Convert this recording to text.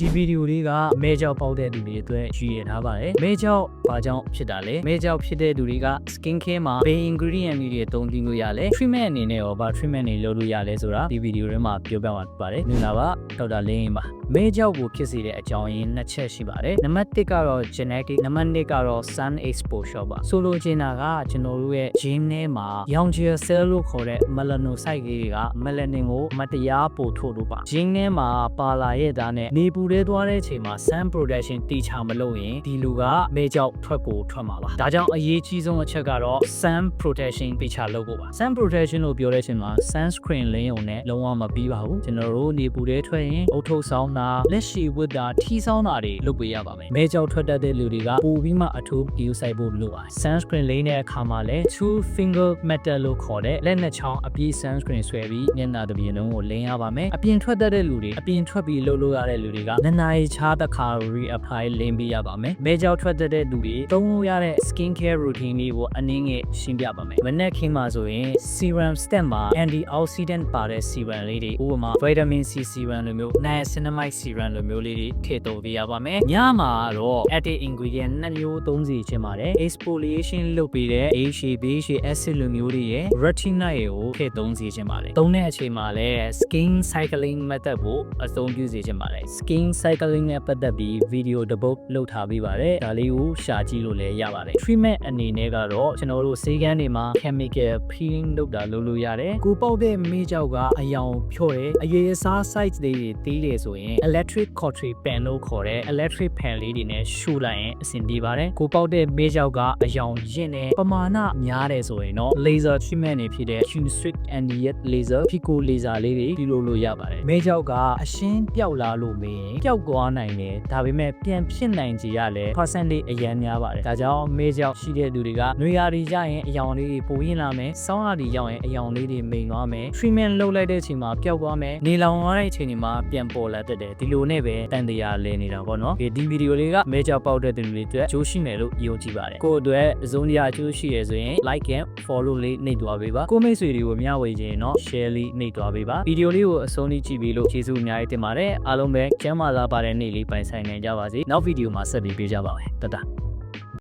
ဒီဗီဒီယိုလေးကမဲကြောက်ပေါက်တဲ့သူတွေအတွက်ရည်ရထားပါတယ်မဲကြောက်ဘာကြောင့်ဖြစ်တာလဲမဲကြောက်ဖြစ်တဲ့သူတွေက skin care မှာဘယ် ingredient တွေအသုံးပြုလို့ရလဲ treatment အနေနဲ့ရောဘာ treatment တွေလုပ်လို့ရလဲဆိုတာဒီဗီဒီယိုထဲမှာပြောပြမှာဖြစ်ပါတယ်နင်လာပါဒေါက်တာလင်းပါမဲကြောက်ကိုဖြစ်စေတဲ့အကြောင်းရင်းနှစ်ချက်ရှိပါတယ်နံပါတ်1ကတော့ genetic နံပါတ်2ကတော့ sun exposure ပါဆိုလိုချင်တာကကျွန်တော်တို့ရဲ့ gene ထဲမှာရောင်ခြည် cell လို့ခေါ်တဲ့ melanocyte လေးတွေက melanin ကိုမတရားပို့ထုတ်လို့ပါ gene ထဲမှာပါလာရဲ့သားနဲ့နေပူထဲသွားတဲ့အချိန်မှာ sun protection တိချမလို့ရင်ဒီလူကမဲကြောက်ထွက်ကိုထွက်မှာပါဒါကြောင့်အရေးကြီးဆုံးအချက်ကတော့ sun protection တိချလုပ်ဖို့ပါ sun protection လို့ပြောတဲ့အချိန်မှာ sunscreen လင်းုံနဲ့လုံးဝမပြီးပါဘူးကျွန်တော်တို့နေပူထဲထွက်ရင်အုတ်ထုတ်ဆောင်တာလက်ရှိဝတ်တာထီဆောင်တာတွေလုပ်ပေးရပါမယ်မဲကြောက်ထွက်တတ်တဲ့လူတွေကပိုပြီးမှအထူးဒီဆိုင်ဖို့လိုပါတယ် sunscreen လိမ့်တဲ့အခါမှာလည်း two finger metal လို့ခေါ်တဲ့လက်နှစ်ချောင်းအပြည့် sunscreen ဆွဲပြီးမျက်နှာတစ်ပြင်လုံးကိုလင်းရပါမယ်အပြင်ထွက်တတ်တဲ့လူတွေအပြင်ထွက်ပြီးလှုပ်လို့ရတဲ့လူတွေကနနာရီချားတစ်ခါ reapply လင်းပေးရပါမယ်မဲကြောက်ထွက်တတ်တဲ့လူတွေသုံးလို့ရတဲ့ skin care routine လေးကိုအနည်းငယ်ရှင်းပြပါမယ်မနေ့ခင်းမှာဆိုရင် serum stem မှာ antioxidant ပါတဲ့ serum လေးတွေဥပမာ vitamin C serum လိုမျိုး niacinamide serum လိုမျိုးလေးတွေထည့်သုံးပေးရပါမယ်ညမှာတော့ active ingredient နှစ်မျိုးသုံးစီချင်ပါတယ် exfoliation လုပ်ပေးတဲ့ AHA BHA acid လိုမျိုးတွေရဲ့ retinol ကိုထည့်သုံးစီချင်ပါတယ်သုံးတဲ့အချိန်မှာလည်း skin cycling method ကိုအသုံးပြုစီချင်ပါတယ် skin cycling နဲ့ပတ်သက်ပြီး video တစ်ပုဒ်လုပ်ထားပေးပါတယ်ဒါလေးကိုရှာကြည့်လို့လည်းရပါတယ် treatment အနေနဲ့ကတော့ကျွန်တော်တို့ဆေးကန်းတွေမှာ chemical peeling လုပ်တာလုပ်လို့ရတယ်ကိုပေါက်တဲ့မေးကြောက်ကအယောင်ဖြော့တယ်အရေးအစား size လေးတွေတီးလေဆိုရင် electric cautery pen လို့ခေါ်တဲ့ electric pen လေးတွေနဲ့ရှူလိုက်ရင်အဆင်ပြေပါတယ်ကိုပေါက်တဲ့မေးကြောက်ကအယောင်ရင့်တယ်ပမာဏများတယ်ဆိုရင်တော့ laser treatment တွေဖြစ်တဲ့ Q-Switch and Yet laser Pico laser လေးတွေပြုလုပ်လို့ရပါတယ်မေးကြောက်ကအရှင်းပျောက်လာလို့မင်းပျောက်သွားနိုင်တယ်ဒါပေမဲ့ပြန်ဖြစ်နိုင်ကြရလဲ percentage အရန်များပါတယ်ဒါကြောင့်မေးကြောက်ရှိတဲ့သူတွေကနှွေရာတွေကြရင်အယောင်လေးတွေပိုရင်လာမယ်စောင်းရာတွေရောက်ရင်အယောင်လေးတွေမိန်သွားမယ် treatment လုပ်လိုက်တဲ့အချိန်မှာပျောက်သွားမယ်နေလောင်သွားတဲ့အချိန်တွေမှာပြန်ပေါ်လာတတ်တယ်ဒီလိုနဲ့ပဲတန်တရားလဲနေတာပေါ့နော်ဒီဗီဒီယိုလေးကမေးကြောက်ပေါက်တဲ့သူတွေအတွက်ကျိုးရှိမယ်လို့ယုံကြည်ပါတယ်ကိုယ့်အတွက်အစုံတရားကျိုးရှိရဆိုရင် like and follow လေးနှိပ်သွားပေးပါကိုမိတ်ဆွေတွေကိုမျှဝေခြင်းတော့ share လေးနှိပ်သွားပေးပါဗီဒီယိုလေးကိုအဆုံးထိကြည့်ပြီးလို့ကျေးဇူးအများကြီးတင်ပါတယ်အားလုံးပဲကျမ်းမာလာပါတဲ့နေ့လေးပိုင်ဆိုင်နိုင်ကြပါစေနောက်ဗီဒီယိုမှာဆက်ပြီးပေးကြပါမယ်တတ